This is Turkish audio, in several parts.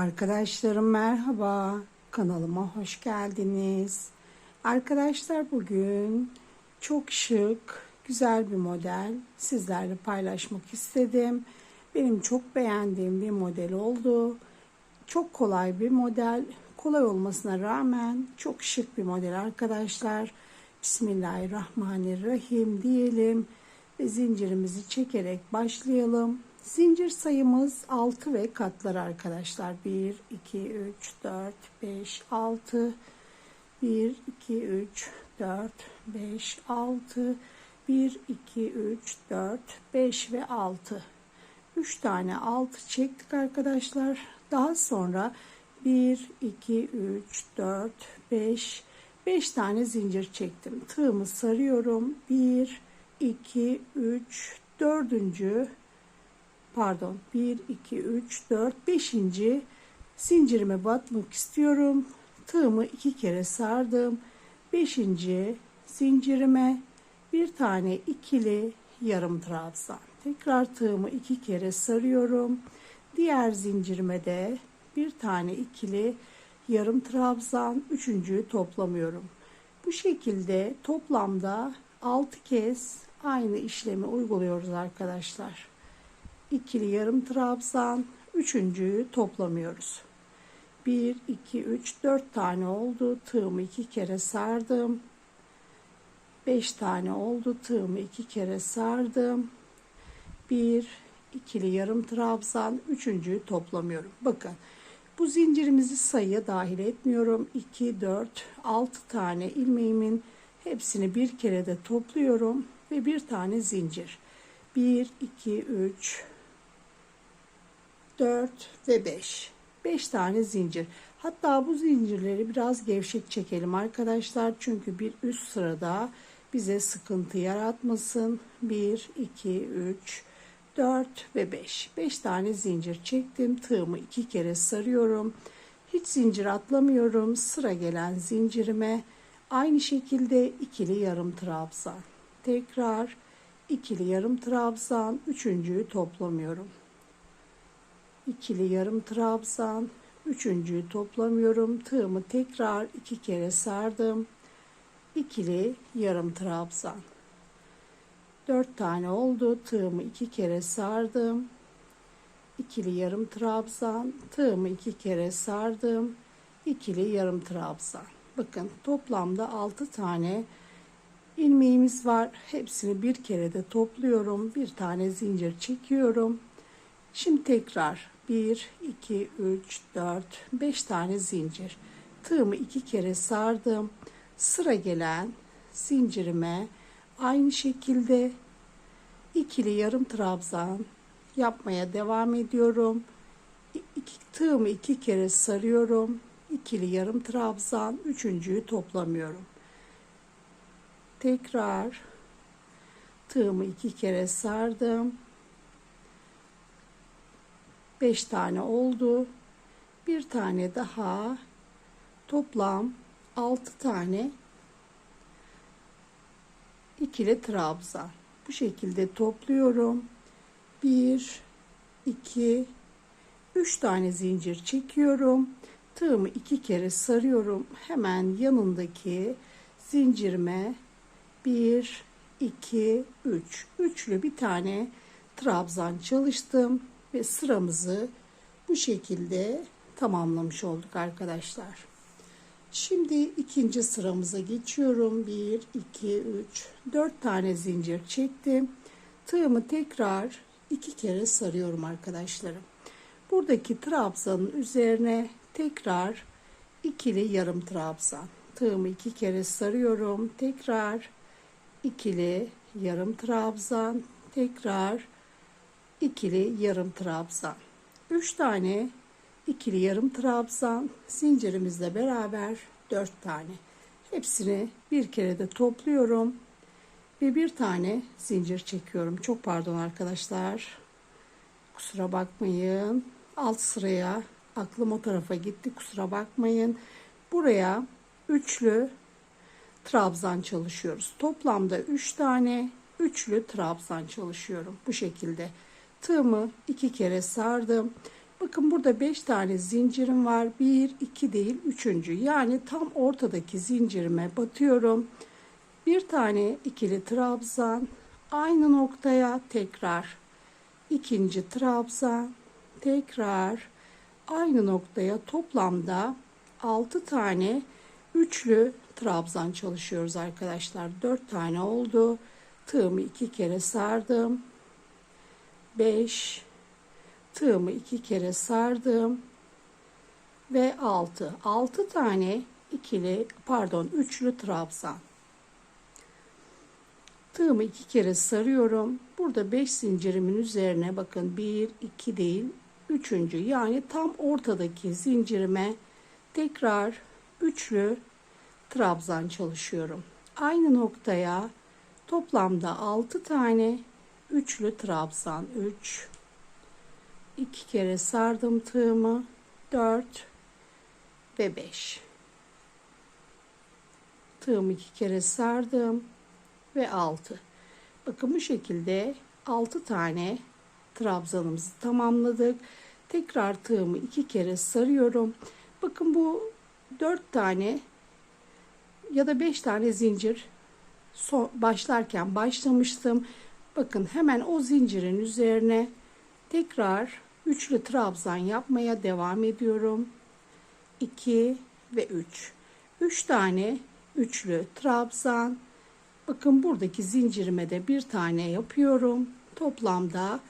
Arkadaşlarım merhaba. Kanalıma hoş geldiniz. Arkadaşlar bugün çok şık, güzel bir model sizlerle paylaşmak istedim. Benim çok beğendiğim bir model oldu. Çok kolay bir model. Kolay olmasına rağmen çok şık bir model arkadaşlar. Bismillahirrahmanirrahim diyelim ve zincirimizi çekerek başlayalım. Zincir sayımız 6 ve katlar arkadaşlar. 1, 2, 3, 4, 5, 6. 1, 2, 3, 4, 5, 6. 1, 2, 3, 4, 5 ve 6. 3 tane 6 çektik arkadaşlar. Daha sonra 1, 2, 3, 4, 5, 5 tane zincir çektim. Tığımı sarıyorum. 1, 2, 3, 4 pardon 1 2 3 4 5. zincirime batmak istiyorum. Tığımı iki kere sardım. 5. zincirime bir tane ikili yarım trabzan. Tekrar tığımı iki kere sarıyorum. Diğer zincirime de bir tane ikili yarım trabzan. Üçüncüyü toplamıyorum. Bu şekilde toplamda 6 kez aynı işlemi uyguluyoruz arkadaşlar ikili yarım trabzan, üçüncüyü toplamıyoruz. 1, 2, 3, 4 tane oldu. Tığımı iki kere sardım. 5 tane oldu. Tığımı iki kere sardım. 1, ikili yarım trabzan, üçüncüyü toplamıyorum. Bakın bu zincirimizi sayıya dahil etmiyorum. 2, 4, 6 tane ilmeğimin hepsini bir kere de topluyorum ve bir tane zincir. 1, 2, 3, 4 ve 5. 5 tane zincir. Hatta bu zincirleri biraz gevşek çekelim arkadaşlar. Çünkü bir üst sırada bize sıkıntı yaratmasın. 1, 2, 3, 4 ve 5. 5 tane zincir çektim. Tığımı 2 kere sarıyorum. Hiç zincir atlamıyorum. Sıra gelen zincirime aynı şekilde ikili yarım trabzan. Tekrar ikili yarım trabzan. Üçüncüyü toplamıyorum ikili yarım trabzan üçüncüyü toplamıyorum tığımı tekrar iki kere sardım. İkili yarım trabzan. Dört tane oldu tığımı iki kere sardım. İkili yarım trabzan tığımı iki kere sardım. İkili yarım trabzan. Bakın toplamda altı tane ilmeğimiz var. Hepsini bir kere de topluyorum bir tane zincir çekiyorum Şimdi tekrar 1, 2, 3, 4, 5 tane zincir. Tığımı iki kere sardım. Sıra gelen zincirime aynı şekilde ikili yarım trabzan yapmaya devam ediyorum. İki, tığımı iki kere sarıyorum. İkili yarım trabzan. Üçüncüyü toplamıyorum. Tekrar tığımı iki kere sardım 5 tane oldu. Bir tane daha toplam 6 tane ikili trabzan. Bu şekilde topluyorum. 1 2 3 tane zincir çekiyorum. Tığımı iki kere sarıyorum. Hemen yanındaki zincirime 1 2 3 üçlü bir tane trabzan çalıştım ve sıramızı bu şekilde tamamlamış olduk arkadaşlar. Şimdi ikinci sıramıza geçiyorum. 1, 2, 3, 4 tane zincir çektim. Tığımı tekrar iki kere sarıyorum arkadaşlarım. Buradaki trabzanın üzerine tekrar ikili yarım trabzan. Tığımı iki kere sarıyorum. Tekrar ikili yarım trabzan. Tekrar ikili yarım trabzan. 3 tane ikili yarım trabzan zincirimizle beraber 4 tane. Hepsini bir kere de topluyorum ve bir tane zincir çekiyorum. Çok pardon arkadaşlar. Kusura bakmayın. Alt sıraya aklım o tarafa gitti. Kusura bakmayın. Buraya üçlü trabzan çalışıyoruz. Toplamda 3 tane üçlü trabzan çalışıyorum. Bu şekilde. Tığımı iki kere sardım. Bakın burada 5 tane zincirim var. 1, 2 değil, üçüncü. Yani tam ortadaki zincirime batıyorum. Bir tane ikili trabzan. Aynı noktaya tekrar. ikinci trabzan. Tekrar. Aynı noktaya toplamda 6 tane üçlü trabzan çalışıyoruz arkadaşlar. 4 tane oldu. Tığımı iki kere sardım. 5 tığımı iki kere sardım ve 6 6 tane ikili pardon üçlü trabzan. Tığımı iki kere sarıyorum. Burada 5 zincirimin üzerine bakın 1 2 değil üçüncü. Yani tam ortadaki zincirime tekrar üçlü trabzan çalışıyorum. Aynı noktaya toplamda 6 tane üçlü trabzan 3 iki kere sardım tığımı 4 ve 5 tığımı iki kere sardım ve 6 bakın bu şekilde 6 tane trabzanımızı tamamladık. Tekrar tığımı iki kere sarıyorum. Bakın bu 4 tane ya da 5 tane zincir başlarken başlamıştım bakın hemen o zincirin üzerine tekrar üçlü trabzan yapmaya devam ediyorum. 2 ve 3. 3 tane üçlü trabzan. Bakın buradaki zincirime de bir tane yapıyorum. Toplamda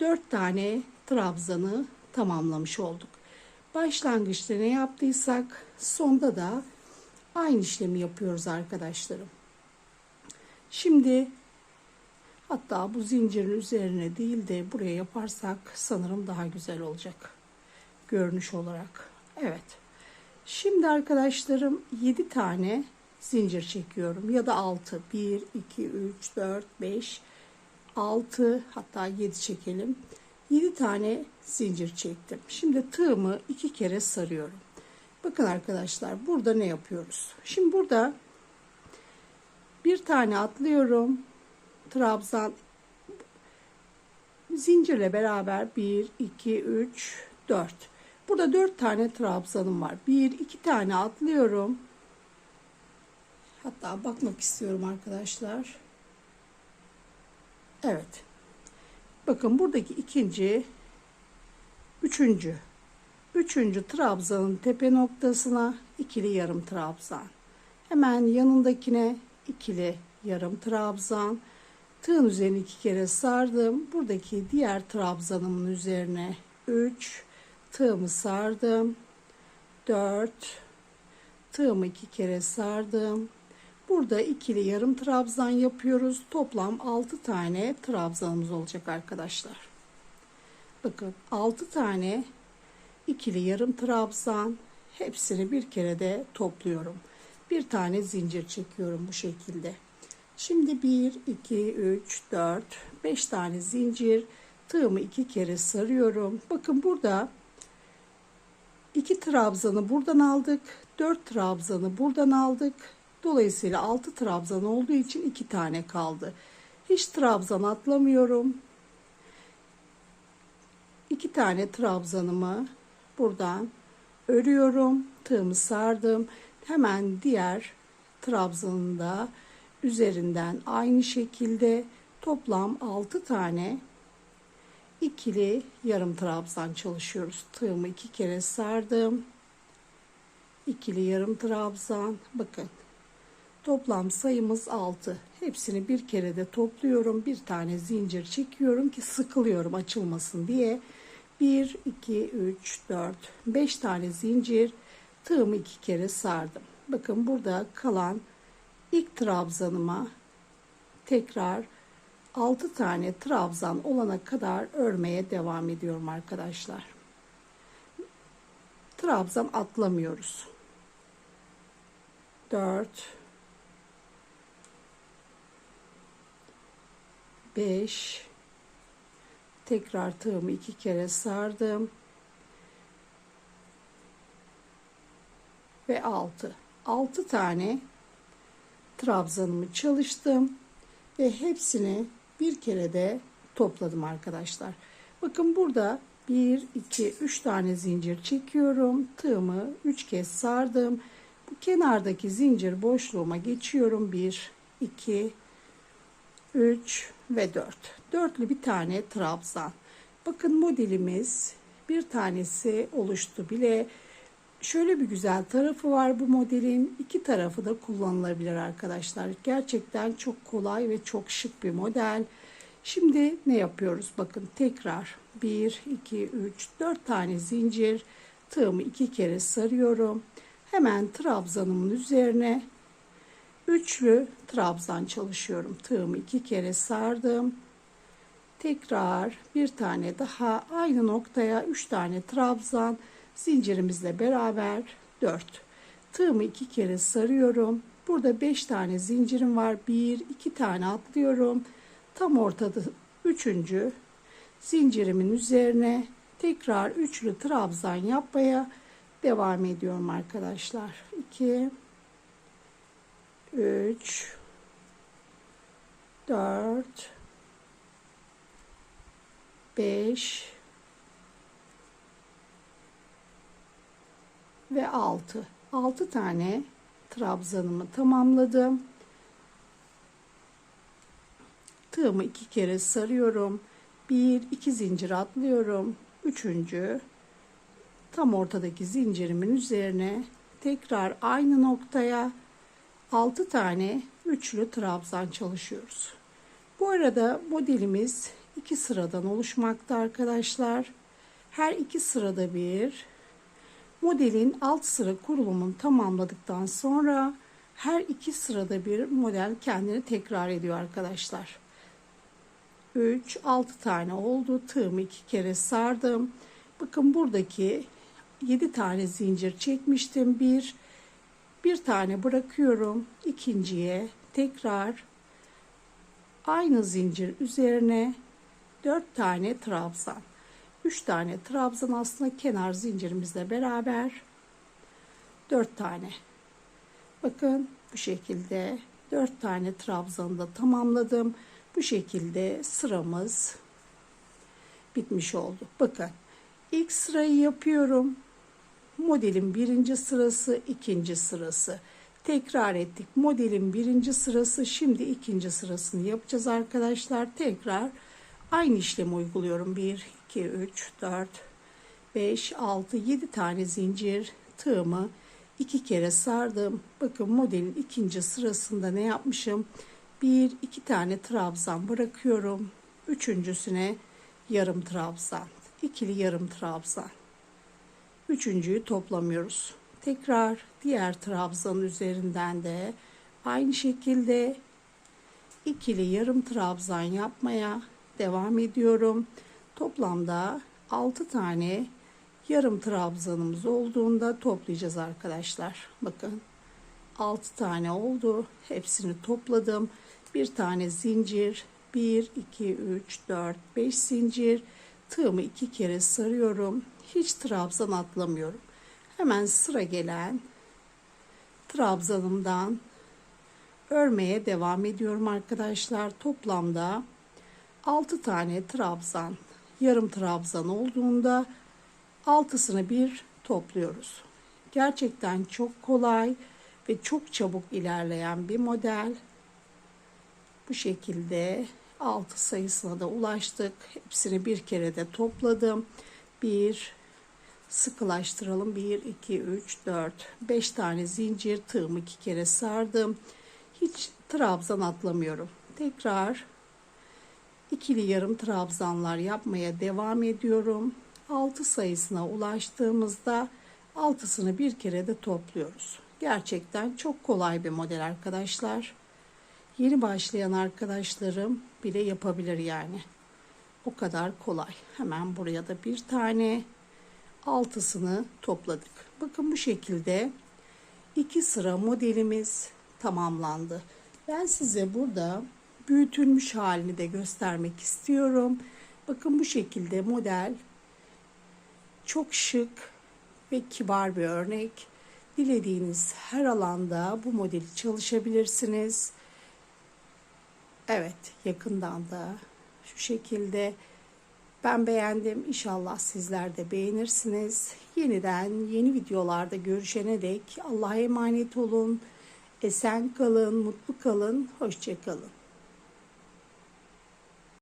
4 tane trabzanı tamamlamış olduk. Başlangıçta ne yaptıysak sonda da aynı işlemi yapıyoruz arkadaşlarım. Şimdi Hatta bu zincirin üzerine değil de buraya yaparsak sanırım daha güzel olacak. Görünüş olarak. Evet. Şimdi arkadaşlarım 7 tane zincir çekiyorum. Ya da 6. 1, 2, 3, 4, 5, 6 hatta 7 çekelim. 7 tane zincir çektim. Şimdi tığımı iki kere sarıyorum. Bakın arkadaşlar burada ne yapıyoruz? Şimdi burada bir tane atlıyorum trabzan zincirle beraber 1 2 3 4 burada 4 tane trabzanım var. 1 2 tane atlıyorum. Hatta bakmak istiyorum arkadaşlar. Evet. Bakın buradaki ikinci üçüncü. Üçüncü trabzanın tepe noktasına ikili yarım trabzan hemen yanındakine ikili yarım trabzan Tığın üzerine iki kere sardım. Buradaki diğer trabzanımın üzerine 3 tığımı sardım. 4 tığımı iki kere sardım. Burada ikili yarım trabzan yapıyoruz. Toplam 6 tane trabzanımız olacak arkadaşlar. Bakın 6 tane ikili yarım trabzan hepsini bir kere de topluyorum. Bir tane zincir çekiyorum bu şekilde. Şimdi 1, 2, 3, 4, 5 tane zincir tığımı iki kere sarıyorum. Bakın burada 2 trabzanı buradan aldık. 4 trabzanı buradan aldık. Dolayısıyla 6 trabzan olduğu için 2 tane kaldı. Hiç trabzan atlamıyorum. 2 tane trabzanımı buradan örüyorum. Tığımı sardım. Hemen diğer trabzanını da üzerinden aynı şekilde toplam 6 tane ikili yarım trabzan çalışıyoruz. Tığımı iki kere sardım. İkili yarım trabzan. Bakın. Toplam sayımız 6. Hepsini bir kere de topluyorum. Bir tane zincir çekiyorum ki sıkılıyorum açılmasın diye. 1, 2, 3, 4, 5 tane zincir tığımı iki kere sardım. Bakın burada kalan ilk trabzanıma tekrar 6 tane trabzan olana kadar örmeye devam ediyorum arkadaşlar. Trabzan atlamıyoruz. 4 5 tekrar tığımı iki kere sardım ve 6 6 tane trabzanımı çalıştım ve hepsini bir kere de topladım arkadaşlar. Bakın burada 1 2 3 tane zincir çekiyorum. Tığımı 3 kez sardım. Bu kenardaki zincir boşluğuma geçiyorum. 1 2 3 ve 4. Dörtlü bir tane trabzan. Bakın modelimiz bir tanesi oluştu bile. Şöyle bir güzel tarafı var bu modelin. İki tarafı da kullanılabilir arkadaşlar. Gerçekten çok kolay ve çok şık bir model. Şimdi ne yapıyoruz? Bakın tekrar 1, 2, 3, 4 tane zincir. Tığımı iki kere sarıyorum. Hemen trabzanımın üzerine üçlü trabzan çalışıyorum. Tığımı iki kere sardım. Tekrar bir tane daha aynı noktaya üç tane trabzan zincirimizle beraber 4. Tığımı iki kere sarıyorum. Burada 5 tane zincirim var. 1 2 tane atlıyorum. Tam ortada üçüncü zincirimin üzerine tekrar üçlü trabzan yapmaya devam ediyorum arkadaşlar. 2 3 4 5 ve 6. 6 tane trabzanımı tamamladım. Tığımı iki kere sarıyorum. 1 2 zincir atlıyorum. Üçüncü tam ortadaki zincirimin üzerine tekrar aynı noktaya 6 tane üçlü trabzan çalışıyoruz. Bu arada modelimiz iki sıradan oluşmakta arkadaşlar. Her iki sırada bir modelin alt sıra kurulumunu tamamladıktan sonra her iki sırada bir model kendini tekrar ediyor arkadaşlar. 3 6 tane oldu. Tığımı iki kere sardım. Bakın buradaki 7 tane zincir çekmiştim. Bir bir tane bırakıyorum. ikinciye tekrar aynı zincir üzerine 4 tane trabzan. 3 tane trabzan aslında kenar zincirimizle beraber 4 tane. Bakın bu şekilde 4 tane trabzanı da tamamladım. Bu şekilde sıramız bitmiş oldu. Bakın ilk sırayı yapıyorum. Modelin birinci sırası, ikinci sırası. Tekrar ettik. Modelin birinci sırası, şimdi ikinci sırasını yapacağız arkadaşlar. Tekrar aynı işlemi uyguluyorum. 1, 2, 3, 4, 5, 6, 7 tane zincir tığımı iki kere sardım. Bakın modelin ikinci sırasında ne yapmışım? Bir, iki tane trabzan bırakıyorum. Üçüncüsüne yarım trabzan. ikili yarım trabzan. Üçüncüyü toplamıyoruz. Tekrar diğer trabzanın üzerinden de aynı şekilde ikili yarım trabzan yapmaya devam ediyorum. Toplamda 6 tane yarım trabzanımız olduğunda toplayacağız arkadaşlar. Bakın 6 tane oldu. Hepsini topladım. Bir tane zincir. 1, 2, 3, 4, 5 zincir. Tığımı iki kere sarıyorum. Hiç trabzan atlamıyorum. Hemen sıra gelen trabzanımdan örmeye devam ediyorum arkadaşlar. Toplamda 6 tane trabzan, yarım trabzan olduğunda altısını bir topluyoruz. Gerçekten çok kolay ve çok çabuk ilerleyen bir model. Bu şekilde 6 sayısına da ulaştık. Hepsini bir kere de topladım. 1 sıkılaştıralım. 1 2 3 4 5 tane zincir tığımı iki kere sardım. Hiç trabzan atlamıyorum. Tekrar ikili yarım trabzanlar yapmaya devam ediyorum. 6 sayısına ulaştığımızda altısını bir kere de topluyoruz. Gerçekten çok kolay bir model arkadaşlar. Yeni başlayan arkadaşlarım bile yapabilir yani. O kadar kolay. Hemen buraya da bir tane altısını topladık. Bakın bu şekilde iki sıra modelimiz tamamlandı. Ben size burada büyütülmüş halini de göstermek istiyorum. Bakın bu şekilde model çok şık ve kibar bir örnek. Dilediğiniz her alanda bu modeli çalışabilirsiniz. Evet, yakından da şu şekilde Ben beğendim. İnşallah sizler de beğenirsiniz. Yeniden yeni videolarda görüşene dek Allah'a emanet olun. Esen kalın, mutlu kalın, hoşça kalın.